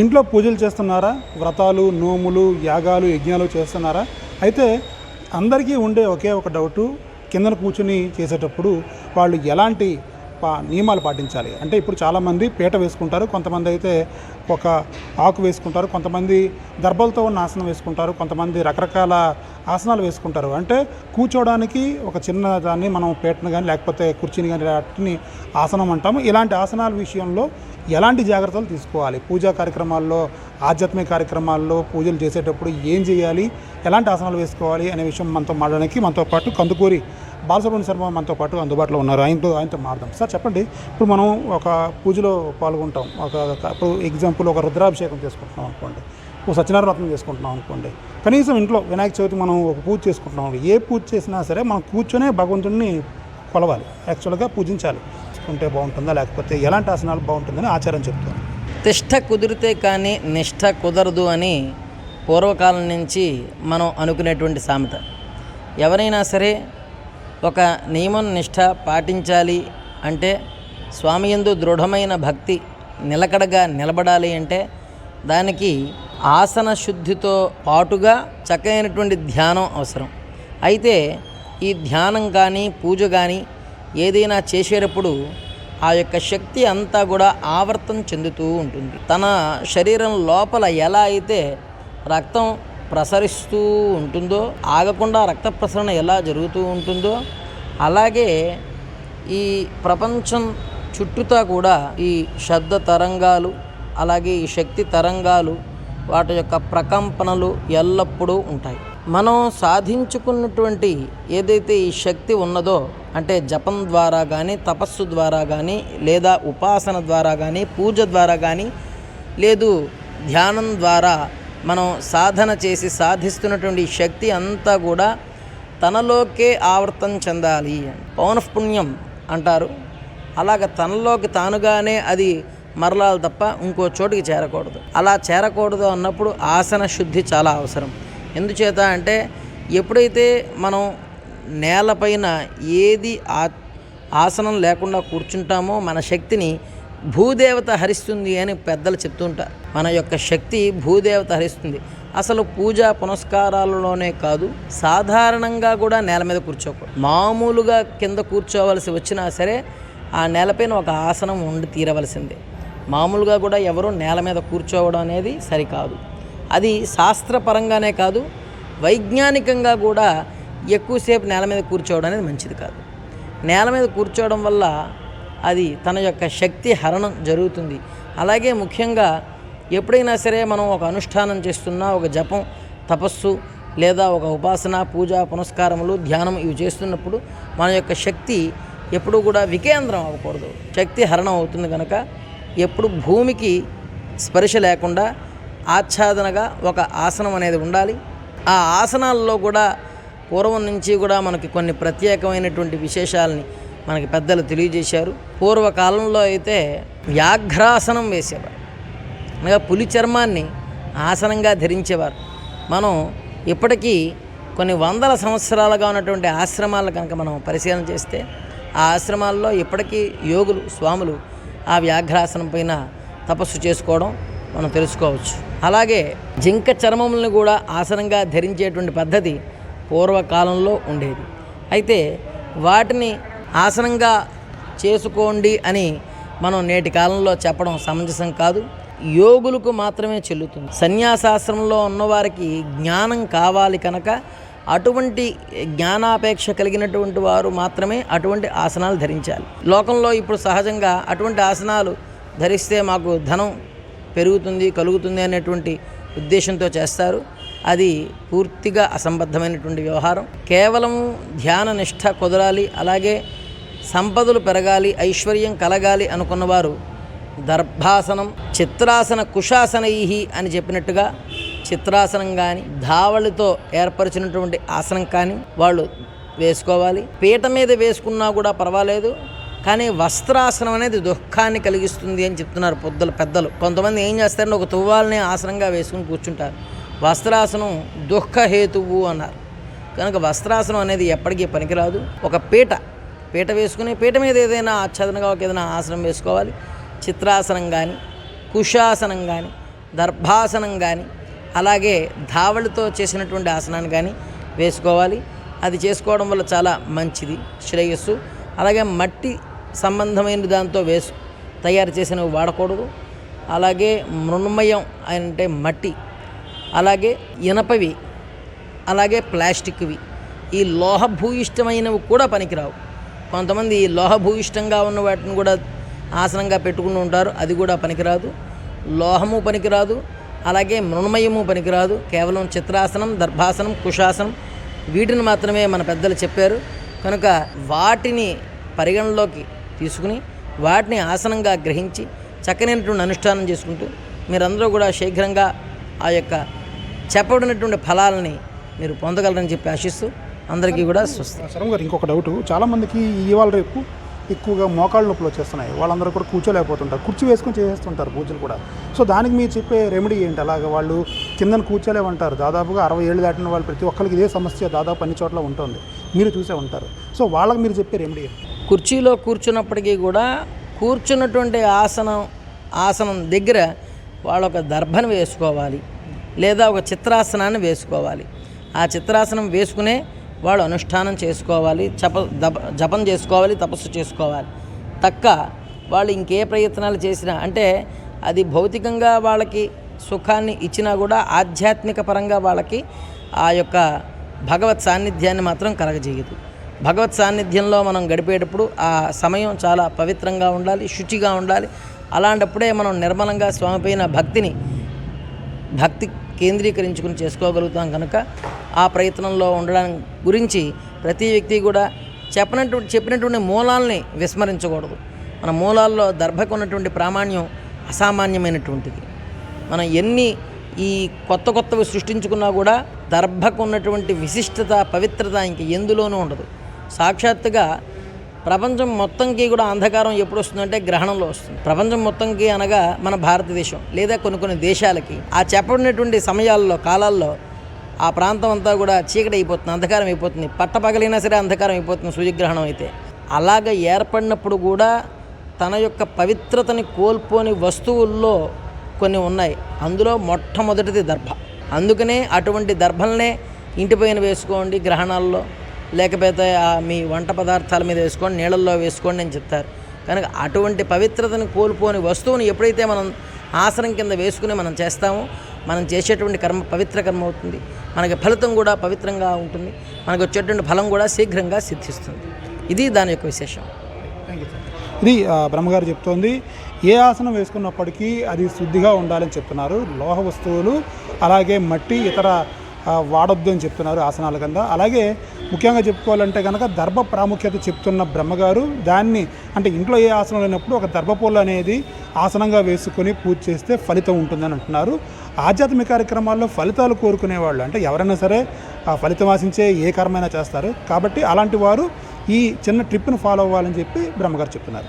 ఇంట్లో పూజలు చేస్తున్నారా? వ్రతాలు నోములు యాగాలు యజ్ఞాలు చేస్తున్నారా? అయితే అందరికీ ఉండే ఒకే ఒక డౌటు కిందన కూర్చుని చేసేటప్పుడు వాళ్ళు ఎలాంటి పా నియమాలు పాటించాలి. అంటే ఇప్పుడు చాలామంది పీట వేసుకుంటారు కొంతమంది అయితే ఒక ఆకు వేసుకుంటారు కొంతమంది దర్భలతో ఉన్న ఆసనం వేసుకుంటారు కొంతమంది రకరకాల ఆసనాలు వేసుకుంటారు. అంటే కూర్చోవడానికి ఒక చిన్న దాన్ని మనం పీటను కానీ లేకపోతే కుర్చీని కానీ వాటిని ఆసనం అంటాము. ఇలాంటి ఆసనాల విషయంలో ఎలాంటి జాగ్రత్తలు తీసుకోవాలి? పూజా కార్యక్రమాల్లో ఆధ్యాత్మిక కార్యక్రమాల్లో పూజలు చేసేటప్పుడు ఏం చేయాలి? ఎలాంటి ఆసనాలు వేసుకోవాలి? అనే విషయం మనతో మాట్లాడడానికి మనతో పాటు కందుకూరి బాలసుబ్రహ్మణ్య శర్మ మనతో పాటు అందుబాటులో ఉన్నారు. ఆయనతో ఆయనతో మారుదాం సార్ చెప్పండి. ఇప్పుడు మనం ఒక పూజలో పాల్గొంటాం. ఒక ఇప్పుడు ఎగ్జాంపుల్ ఒక రుద్రాభిషేకం చేసుకుంటున్నాం అనుకోండి. ఒక సత్యనారాయణ చేసుకుంటున్నాం అనుకోండి. కనీసం ఇంట్లో వినాయక చవితి మనం ఒక పూజ చేసుకుంటున్నాం ఏ పూజ చేసినా సరే మనం కూర్చొనే భగవంతుడిని కొలవాలి. యాక్చువల్గా పూజించాలి. ఉంటే బాగుంటుందా? లేకపోతే ఎలాంటి ఆసనాలు బాగుంటుందని ఆచారం చెప్తాను తిష్ట కుదిరితే కానీ నిష్ట కుదరదు అని పూర్వకాలం నుంచి మనం అనుకునేటువంటి సామెత. ఎవరైనా సరే ఒక నియమం నిష్ఠ పాటించాలి అంటే స్వామి యందు దృఢమైన భక్తి నిలకడగా నిలబడాలి అంటే దానికి ఆసన శుద్ధితో పాటుగా చక్కైనటువంటి ధ్యానం అవసరం. అయితే ఈ ధ్యానం కానీ పూజ కానీ ఏదైనా చేసేటప్పుడు ఆ యొక్క శక్తి అంతా కూడా ఆవర్తం చెందుతూ ఉంటుంది. తన శరీరం లోపల ఎలా అయితే రక్తం ప్రసరిస్తూ ఉంటుందో ఆగకుండా రక్త ప్రసరణ ఎలా జరుగుతూ ఉంటుందో అలాగే ఈ ప్రపంచం చుట్టూతా కూడా ఈ శబ్ద తరంగాలు అలాగే ఈ శక్తి తరంగాలు వాటి యొక్క ప్రకంపనలు ఎల్లప్పుడూ ఉంటాయి. మనం సాధించుకున్నటువంటి ఏదైతే ఈ శక్తి ఉన్నదో అంటే జపం ద్వారా కానీ తపస్సు ద్వారా కానీ లేదా ఉపాసన ద్వారా కానీ పూజ ద్వారా కానీ లేదు ధ్యానం ద్వారా మనం సాధన చేసి సాధిస్తున్నటువంటి శక్తి అంతా కూడా తనలోకే ఆవర్తం చెందాలి పౌనఃపుణ్యం అంటారు. అలాగ తనలోకి తానుగానే అది మరలాలి తప్ప ఇంకో చోటికి చేరకూడదు. అలా చేరకూడదు అన్నప్పుడు ఆసన శుద్ధి చాలా అవసరం. ఎందుచేత అంటే ఎప్పుడైతే మనం నేలపైన ఏది ఆ ఆసనం లేకుండా కూర్చుంటామో మన శక్తిని భూదేవత హరిస్తుంది అని పెద్దలు చెప్తుంటారు. మన యొక్క శక్తి భూదేవత హరిస్తుంది. అసలు పూజా పునస్కారాలలోనే కాదు సాధారణంగా కూడా నేల మీద కూర్చోకూడదు మామూలుగా కింద కూర్చోవలసి వచ్చినా సరే ఆ నేలపైన ఒక ఆసనం ఉండి తీరవలసిందే. మామూలుగా కూడా ఎవరు నేల మీద కూర్చోవడం అనేది సరికాదు. అది శాస్త్రపరంగానే కాదు వైజ్ఞానికంగా కూడా ఎక్కువసేపు నేల మీద కూర్చోవడం అనేది మంచిది కాదు. నేల మీద కూర్చోవడం వల్ల అది తన యొక్క శక్తి హరణం జరుగుతుంది. అలాగే ముఖ్యంగా ఎప్పుడైనా సరే మనం ఒక అనుష్ఠానం చేస్తున్నా ఒక జపం తపస్సు లేదా ఒక ఉపాసన పూజ పునస్కారములు ధ్యానం ఇవి చేస్తున్నప్పుడు మన యొక్క శక్తి ఎప్పుడు కూడా వికేంద్రం అవ్వకూడదు. శక్తి హరణం అవుతుంది కనుక ఎప్పుడు భూమికి స్పర్శ లేకుండా ఆచ్ఛాదనగా ఒక ఆసనం అనేది ఉండాలి. ఆ ఆసనాల్లో కూడా పూర్వం నుంచి కూడా మనకి కొన్ని ప్రత్యేకమైనటువంటి విశేషాలని మనకి పెద్దలు తెలియజేశారు. పూర్వకాలంలో అయితే వ్యాఘ్రాసనం వేసేవారు. అనగా పులి చర్మాన్ని ఆసనంగా ధరించేవారు. మనం ఇప్పటికీ కొన్ని వందల సంవత్సరాలుగా ఉన్నటువంటి ఆశ్రమాలు కనుక మనం పరిశీలన చేస్తే ఆ ఆశ్రమాల్లో ఇప్పటికీ యోగులు స్వాములు ఆ వ్యాఘ్రాసనం పైన తపస్సు చేసుకోవడం మనం తెలుసుకోవచ్చు. అలాగే జింక చర్మములను కూడా ఆసనంగా ధరించేటువంటి పద్ధతి పూర్వకాలంలో ఉండేది. అయితే వాటిని ఆసనంగా చేసుకోండి అని మనం నేటి కాలంలో చెప్పడం సమంజసం కాదు. యోగులకు మాత్రమే చెల్లుతుంది. సన్యాసాశ్రమంలో ఉన్నవారికి జ్ఞానం కావాలి కనుక అటువంటి జ్ఞానాపేక్ష కలిగినటువంటి వారు మాత్రమే అటువంటి ఆసనాలు ధరించాలి. లోకంలో ఇప్పుడు సహజంగా అటువంటి ఆసనాలు ధరిస్తే మాకు ధనం పెరుగుతుంది కలుగుతుంది అనేటువంటి ఉద్దేశంతో చేస్తారు. అది పూర్తిగా అసంబద్ధమైనటువంటి వ్యవహారం. కేవలం ధ్యాన నిష్ఠ కుదరాలి అలాగే సంపదలు పెరగాలి ఐశ్వర్యం కలగాలి అనుకున్నవారు దర్భాసనం చిత్రాసన కుషాసనై అని చెప్పినట్టుగా చిత్రాసనం కానీ ధావళితో ఏర్పరిచినటువంటి ఆసనం కానీ వాళ్ళు వేసుకోవాలి. పీట మీద వేసుకున్నా కూడా పర్వాలేదు కానీ వస్త్రాసనం అనేది దుఃఖాన్ని కలిగిస్తుంది అని చెప్తున్నారు పొద్దుల పెద్దలు. కొంతమంది ఏం చేస్తారంటే ఒక తువ్వాలని ఆసనంగా వేసుకుని కూర్చుంటారు. వస్త్రాసనం దుఃఖహేతువు అన్నారు. కనుక వస్త్రాసనం అనేది ఎప్పటికీ పనికిరాదు. ఒక పీట పీట వేసుకుని పీట మీద ఏదైనా ఆచ్ఛాదనగా ఒక ఏదైనా ఆసనం వేసుకోవాలి. చిత్రాసనం కానీ కుషాసనం కానీ దర్భాసనం కానీ అలాగే ధావళితో చేసినటువంటి ఆసనాన్ని కానీ వేసుకోవాలి. అది చేసుకోవడం వల్ల చాలా మంచిది శ్రేయస్సు. అలాగే మట్టి సంబంధమైన దాంతో వేసు తయారు చేసినవి వాడకూడదు. అలాగే మృణ్మయం అంటే మట్టి అలాగే ఇనపవి అలాగే ప్లాస్టిక్వి. ఈ లోహభూయిష్టమైనవి కూడా పనికిరావు. కొంతమంది ఈ లోహభూయిష్టంగా ఉన్న వాటిని కూడా ఆసనంగా పెట్టుకుని ఉంటారు. అది కూడా పనికిరాదు. లోహము పనికిరాదు. అలాగే మృణమయము పనికిరాదు. కేవలం చిత్రాసనం దర్భాసనం కుశాసనం వీటిని మాత్రమే మన పెద్దలు చెప్పారు. కనుక వాటిని పరిగణలోకి తీసుకుని వాటిని ఆసనంగా గ్రహించి చక్కనైనటువంటి అనుష్ఠానం చేసుకుంటూ మీరందరూ కూడా శీఘ్రంగా ఆ యొక్క చెప్పబడినటువంటి ఫలాలని మీరు పొందగలరని చెప్పి ఆశిస్తూ అందరికీ కూడా స్వస్తి. శరం గారు ఇంకొక డౌట్. చాలామందికి ఇవాళ రేపు ఎక్కువగా మోకాళ్ళ నొప్పులు వచ్చేస్తున్నాయి. వాళ్ళందరూ కూడా కూర్చోలేకపోతుంటారు. కుర్చీ వేసుకొని చేసేస్తుంటారు పూజలు కూడా. సో దానికి మీరు చెప్పే రెమెడీ ఏంటి? అలాగే వాళ్ళు కిందన కూర్చోలేమంటారు. దాదాపుగా అరవై ఏళ్ళు దాటిన వాళ్ళు ప్రతి ఒక్కరికి ఇదే సమస్య దాదాపు అన్ని చోట్ల ఉంటుంది. మీరు చూసే ఉంటారు. సో వాళ్ళకి మీరు చెప్పే రెమెడీ ఏంటి? కుర్చీలో కూర్చున్నప్పటికీ కూడా కూర్చున్నటువంటి ఆసనం ఆసనం దగ్గర వాళ్ళు ఒక దర్భను వేసుకోవాలి. లేదా ఒక చిత్రాసనాన్ని వేసుకోవాలి. ఆ చిత్రాసనం వేసుకునే వాళ్ళు అనుష్ఠానం చేసుకోవాలి చప జపం చేసుకోవాలి తపస్సు చేసుకోవాలి. తక్క వాళ్ళు ఇంకే ప్రయత్నాలు చేసినా అంటే అది భౌతికంగా వాళ్ళకి సుఖాన్ని ఇచ్చినా కూడా ఆధ్యాత్మిక పరంగా వాళ్ళకి ఆ యొక్క భగవత్ సాన్నిధ్యాన్ని మాత్రం కలగజేయదు. భగవత్ సాన్నిధ్యంలో మనం గడిపేటప్పుడు ఆ సమయం చాలా పవిత్రంగా ఉండాలి శుచిగా ఉండాలి. అలాంటప్పుడే మనం నిర్మలంగా స్వామిపైన భక్తిని భక్తి కేంద్రీకరించుకుని చేసుకోగలుగుతాం కనుక ఆ ప్రయత్నంలో ఉండడం గురించి ప్రతి వ్యక్తి కూడా చెప్పినటువంటి చెప్పినటువంటి మూలాల్ని విస్మరించకూడదు. మన మూలాల్లో దర్భకు ఉన్నటువంటి ప్రామాణ్యం అసామాన్యమైనటువంటిది. మనం ఎన్ని ఈ కొత్త కొత్తవి సృష్టించుకున్నా కూడా దర్భకు ఉన్నటువంటి విశిష్టత పవిత్రత ఇంక ఎందులోనూ ఉండదు. సాక్షాత్తుగా ప్రపంచం మొత్తంకి కూడా అంధకారం ఎప్పుడు వస్తుందంటే గ్రహణంలో వస్తుంది. ప్రపంచం మొత్తంకి అనగా మన భారతదేశం లేదా కొన్ని కొన్ని దేశాలకి. ఆ చెప్పబడినటువంటి సమయాల్లో కాలాల్లో ఆ ప్రాంతం అంతా కూడా చీకటి అయిపోతుంది అంధకారం అయిపోతుంది. పట్టపగలైనా సరే అంధకారం అయిపోతుంది సూర్యగ్రహణం అయితే. అలాగ ఏర్పడినప్పుడు కూడా తన యొక్క పవిత్రతని కోల్పోని వస్తువుల్లో కొన్ని ఉన్నాయి. అందులో మొట్టమొదటిది దర్భ. అందుకనే అటువంటి దర్భలనే ఇంటిపైన వేసుకోండి గ్రహణాల్లో. లేకపోతే ఆ మీ వంట పదార్థాల మీద వేసుకొని నీళ్ళల్లో వేసుకోండి అని చెప్తారు. కనుక అటువంటి పవిత్రతను కోల్పోని వస్తువుని ఎప్పుడైతే మనం ఆసనం కింద వేసుకుని మనం చేస్తామో మనం చేసేటువంటి కర్మ పవిత్ర కర్మ అవుతుంది. మనకి ఫలితం కూడా పవిత్రంగా ఉంటుంది. మనకు వచ్చేటువంటి ఫలం కూడా శీఘ్రంగా సిద్ధిస్తుంది. ఇది దాని యొక్క విశేషం. థ్యాంక్ యూ సార్ ఇది బ్రహ్మగారు చెప్తోంది. ఏ ఆసనం వేసుకున్నప్పటికీ అది శుద్ధిగా ఉండాలని చెప్తున్నారు. లోహ వస్తువులు అలాగే మట్టి ఇతర వాడొద్దు అని చెప్తున్నారు ఆసనాల కింద. అలాగే ముఖ్యంగా చెప్పుకోవాలంటే కనుక దర్భ ప్రాముఖ్యత చెప్తున్న బ్రహ్మగారు దాన్ని అంటే ఇంట్లో ఏ ఆసనం లేనప్పుడు ఒక దర్భపూలు అనేది ఆసనంగా వేసుకొని పూజ చేస్తే ఫలితం ఉంటుందని అంటున్నారు. ఆధ్యాత్మిక కార్యక్రమాల్లో ఫలితాలు కోరుకునేవాళ్ళు అంటే ఎవరైనా సరే ఆ ఫలితం ఆశించే ఏ కర్మైనా చేస్తారు. కాబట్టి అలాంటి వారు ఈ చిన్న ట్రిప్ను ఫాలో అవ్వాలని చెప్పి బ్రహ్మగారు చెప్తున్నారు.